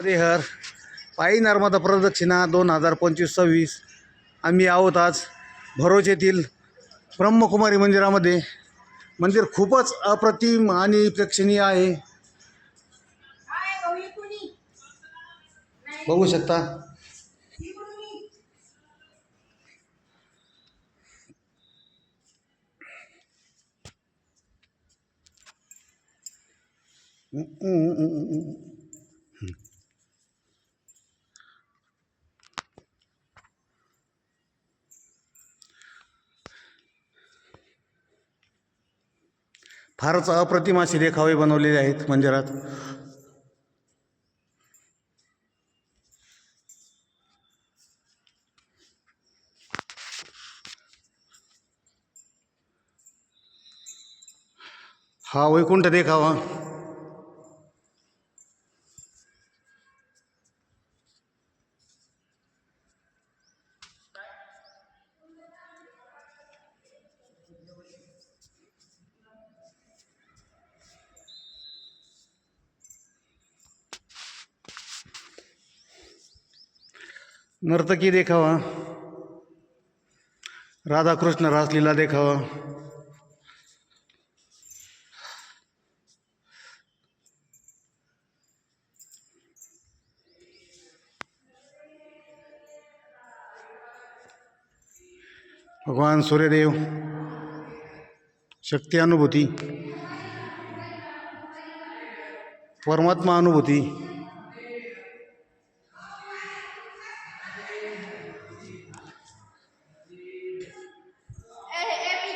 हर पायी नर्मदा प्रदक्षिणा दोन हजार पंचवीस सव्वीस. आम्ही आहोत आज भरोच येथील ब्रह्मकुमारी मंदिरामध्ये. मंदिर खूपच अप्रतिम आणि प्रेक्षणीय आहे. बघू शकता. फारच अप्रतिम असे देखावे बनवलेले आहेत मंदिरात. हा वैकुंठ देखावा. नर्तकी देखावा। राधाकृष्ण रासलीला देखावा। भगवान सूर्यदेव शक्ती अनुभूती परमात्मा अनुभूती।